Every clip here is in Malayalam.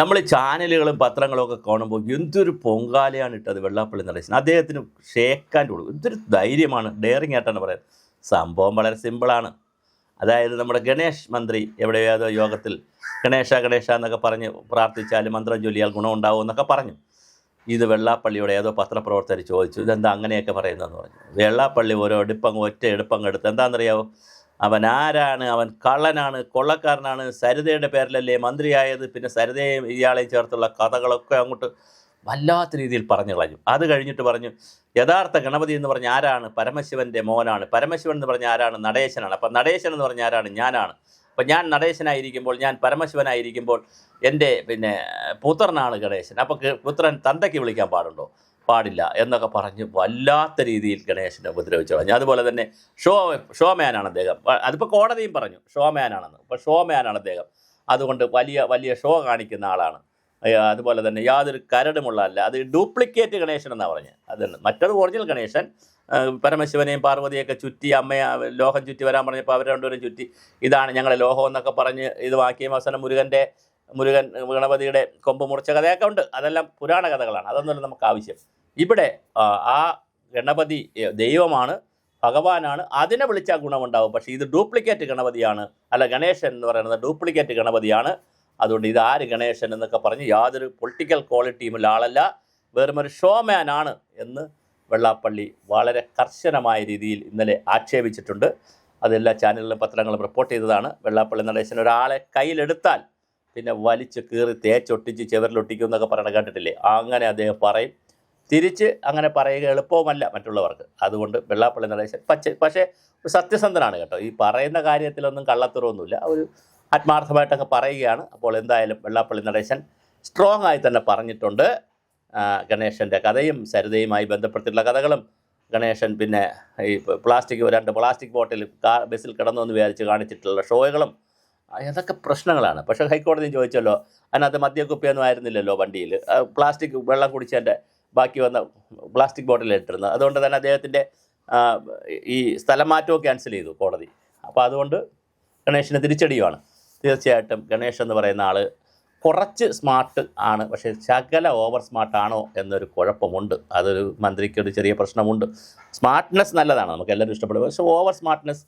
നമ്മൾ ചാനലുകളും പത്രങ്ങളും ഒക്കെ കാണുമ്പോൾ എന്തൊരു പൊങ്കാലയാണ് ഇട്ടത് വെള്ളാപ്പള്ളി നടേശൻ. അദ്ദേഹത്തിന് ഷേക്കാന്റെ കൊടുക്കും എന്തൊരു ധൈര്യമാണ്. ഡെയറിങ് ആയിട്ടാണ് പറയുന്നത്. സംഭവം വളരെ സിമ്പിളാണ് അതായത് നമ്മുടെ ഗണേഷ് മന്ത്രി എവിടെയോ യോഗത്തിൽ ഗണേശ ഗണേശ എന്നൊക്കെ പറഞ്ഞ് പ്രാർത്ഥിച്ചാൽ മന്ത്രം ചൊല്ലിയാൽ ഗുണമുണ്ടാവും എന്നൊക്കെ പറഞ്ഞു. ഇത് വെള്ളാപ്പള്ളിയുടെ ഏതോ പത്രപ്രവർത്തകർ ചോദിച്ചു ഇതെന്താ അങ്ങനെയൊക്കെ പറയുന്നതെന്ന് പറഞ്ഞു? വെള്ളാപ്പള്ളി ഓരോ എടുപ്പങ്ങ് ഒറ്റ എടുപ്പങ്ങ് എടുത്ത് എന്താണെന്നറിയാവോ? അവൻ ആരാണ്? അവൻ കള്ളനാണ് കൊള്ളക്കാരനാണ്. സരിതയുടെ പേരിലല്ലേ മന്ത്രിയായത്? പിന്നെ സരിതയും ഇയാളെയും ചേർത്തുള്ള കഥകളൊക്കെ അങ്ങോട്ട് വല്ലാത്ത രീതിയിൽ പറഞ്ഞു കളഞ്ഞു. അത് കഴിഞ്ഞിട്ട് പറഞ്ഞു യഥാർത്ഥ ഗണപതി എന്ന് പറഞ്ഞ ആരാണ്? പരമശിവന്റെ മോനാണ്. പരമശിവൻ എന്ന് പറഞ്ഞ ആരാണ്? നടേശനാണ്. അപ്പം നടേശൻ എന്ന് പറഞ്ഞ ആരാണ്? ഞാനാണ്. അപ്പം ഞാൻ നടേശനായിരിക്കുമ്പോൾ ഞാൻ പരമശിവനായിരിക്കുമ്പോൾ എന്റെ പിന്നെ പുത്രനാണ് ഗണേശൻ. അപ്പോൾ പുത്രൻ തന്തയ്ക്ക് വിളിക്കാൻ പാടുണ്ടോ? പാടില്ല എന്നൊക്കെ പറഞ്ഞ് വല്ലാത്ത രീതിയിൽ ഗണേശനെ ഉപദ്രവിച്ചു കളഞ്ഞു. അതുപോലെ തന്നെ ഷോ ഷോമാനാണ് അദ്ദേഹം. അതിപ്പോൾ കോടതിയും പറഞ്ഞു ഷോമാനാണെന്ന്. അപ്പോൾ ഷോമാനാണ് അദ്ദേഹം. അതുകൊണ്ട് വലിയ വലിയ ഷോ കാണിക്കുന്ന ആളാണ്. അതുപോലെ തന്നെ യാതൊരു കരടുമുള്ള അല്ല അത് ഡ്യൂപ്ലിക്കേറ്റ് ഗണേശൻ എന്നാണ് പറഞ്ഞത് അത് മറ്റത് ഒറിജിനൽ ഗണേശൻ പരമശിവനെയും പാർവതിയൊക്കെ ചുറ്റി അമ്മയെ ലോഹം ചുറ്റി വരാൻ പറഞ്ഞപ്പോൾ അവർ രണ്ടുപേരും ചുറ്റി ഇതാണ് ഞങ്ങളെ ലോഹം എന്നൊക്കെ പറഞ്ഞ് ഇത് വാക്കിയ അവസാനം മുരുകന്റെ മുരുകൻ ഗണപതിയുടെ കൊമ്പ് മുറിച്ച കഥയൊക്കെ ഉണ്ട്. അതെല്ലാം പുരാണ കഥകളാണ്. അതൊന്നുമല്ല നമുക്ക് ആവശ്യം ഇവിടെ ആ, ഗണപതി ദൈവമാണ് ഭഗവാനാണ് അതിനെ വിളിച്ചാൽ ഗുണമുണ്ടാവും. പക്ഷേ ഇത് ഡ്യൂപ്ലിക്കേറ്റ് ഗണപതിയാണ്. അല്ല ഗണേശൻ എന്ന് പറയുന്നത് ഡ്യൂപ്ലിക്കേറ്റ് ഗണപതിയാണ്. അതുകൊണ്ട് ഇത് ആര് ഗണേശൻ എന്നൊക്കെ പറഞ്ഞ് യാതൊരു പൊളിറ്റിക്കൽ ക്വാളിറ്റിയുമുള്ള ആളല്ല. വെറും ഒരു ഷോമാൻ ആണ് എന്ന് വെള്ളാപ്പള്ളി വളരെ കർശനമായ രീതിയിൽ ഇന്നലെ ആക്ഷേപിച്ചിട്ടുണ്ട്. അതെല്ലാ ചാനലുകളും പത്രങ്ങളും റിപ്പോർട്ട് ചെയ്തതാണ്. വെള്ളാപ്പള്ളി നടേശൻ ഒരാളെ കയ്യിലെടുത്താൽ പിന്നെ വലിച്ച് കീറി തേച്ചൊട്ടിച്ച് ചെവരിലൊട്ടിക്കും എന്നൊക്കെ പറയണ കേട്ടിട്ടില്ലേ? അങ്ങനെ അദ്ദേഹം പറയും. തിരിച്ച് അങ്ങനെ പറയുക എളുപ്പവുമല്ല മറ്റുള്ളവർക്ക്. അതുകൊണ്ട് വെള്ളാപ്പള്ളി നടേശൻ പച്ച പക്ഷേ സത്യസന്ധനാണ് കേട്ടോ. ഈ പറയുന്ന കാര്യത്തിലൊന്നും കള്ളത്തുറവൊന്നുമില്ല ഒരു ആത്മാർത്ഥമായിട്ടൊക്കെ പറയുകയാണ്. അപ്പോൾ എന്തായാലും വെള്ളാപ്പള്ളി നടേശൻ സ്ട്രോങ് ആയി തന്നെ പറഞ്ഞിട്ടുണ്ട്. ഗണേശന്റെ കഥയും സരിതയുമായി ബന്ധപ്പെട്ടിട്ടുള്ള കഥകളും ഗണേശൻ പിന്നെ ഈ പ്ലാസ്റ്റിക് രണ്ട് പ്ലാസ്റ്റിക് ബോട്ടിൽ കാർ ബസ്സിൽ കിടന്നു എന്ന് വിചാരിച്ച് കാണിച്ചിട്ടുള്ള ഷോകളും അതൊക്കെ പ്രശ്നങ്ങളാണ്. പക്ഷേ ഹൈക്കോടതി ചോദിച്ചല്ലോ അതിനകത്ത് മദ്യക്കുപ്പിയൊന്നും ആയിരുന്നില്ലല്ലോ വണ്ടിയിൽ. പ്ലാസ്റ്റിക് വെള്ളം കുടിച്ചതിന്റെ ബാക്കി വന്ന പ്ലാസ്റ്റിക് ബോട്ടിൽ ഇട്ടിരുന്നത് അതുകൊണ്ട് തന്നെ അദ്ദേഹത്തിന്റെ ഈ സ്ഥലം മാറ്റവും ക്യാൻസൽ ചെയ്തു കോടതി. അപ്പോൾ അതുകൊണ്ട് ഗണേശന് തിരിച്ചടിയുമാണ് തീർച്ചയായിട്ടും ഗണേഷ് എന്ന് പറയുന്ന ആൾ കുറച്ച് സ്മാർട്ട് ആണ്. പക്ഷേ ശകല ഓവർ സ്മാർട്ടാണോ എന്നൊരു കുഴപ്പമുണ്ട്. അതൊരു മന്ത്രിക്ക് ഒരു ചെറിയ പ്രശ്നമുണ്ട്. സ്മാർട്ട്നെസ് നല്ലതാണ്. നമുക്ക് എല്ലാവരും ഇഷ്ടപ്പെടും. പക്ഷേ ഓവർ സ്മാർട്ട്നെസ്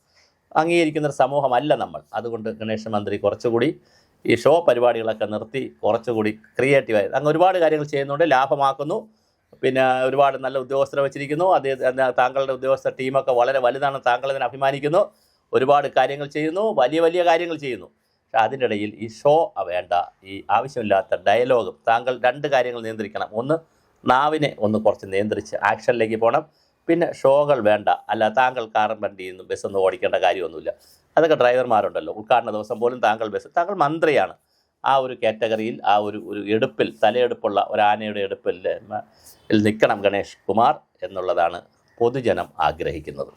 അംഗീകരിക്കുന്ന ഒരു സമൂഹമല്ല നമ്മൾ. അതുകൊണ്ട് ഗണേഷ് മന്ത്രി കുറച്ചുകൂടി ഈ ഷോ പരിപാടികളൊക്കെ നിർത്തി കുറച്ചുകൂടി ക്രിയേറ്റീവായി. അങ്ങ് ഒരുപാട് കാര്യങ്ങൾ ചെയ്യുന്നുണ്ട്. ലാഭമാക്കുന്നു. പിന്നെ ഒരുപാട് നല്ല ഉദ്യോഗസ്ഥരെ വെച്ചിരിക്കുന്നു. അദ്ദേഹം താങ്കളുടെ ഉദ്യോഗസ്ഥ ടീമൊക്കെ വളരെ വലുതാണ്. താങ്കൾ ഇതിനെ അഭിമാനിക്കുന്നു. ഒരുപാട് കാര്യങ്ങൾ ചെയ്യുന്നു. വലിയ വലിയ കാര്യങ്ങൾ ചെയ്യുന്നു. പക്ഷെ അതിന്റെ ഇടയിൽ ഈ ഷോ വേണ്ട ഈ ആവശ്യമില്ലാത്ത ഡയലോഗും താങ്കൾ രണ്ട് കാര്യങ്ങൾ നിയന്ത്രിക്കണം. ഒന്ന് നാവിനെ ഒന്ന് കുറച്ച് നിയന്ത്രിച്ച് ആക്ഷനിലേക്ക് പോകണം. പിന്നെ ഷോകൾ വേണ്ട. അല്ല താങ്കൾ കാറും വണ്ടി നിന്നും ബസ്സൊന്നും ഓടിക്കേണ്ട കാര്യമൊന്നുമില്ല. അതൊക്കെ ഡ്രൈവർമാരുണ്ടല്ലോ. ഉദ്ഘാടന ദിവസം പോലും താങ്കൾ ബസ് താങ്കൾ മന്ത്രിയാണ്. ആ ഒരു കാറ്റഗറിയിൽ ആ ഒരു ഒരു എടുപ്പിൽ തലയെടുപ്പുള്ള ഒരു ആനയുടെ എടുപ്പിൽ നിൽക്കണം ഗണേഷ് കുമാർ എന്നുള്ളതാണ് പൊതുജനം ആഗ്രഹിക്കുന്നത്.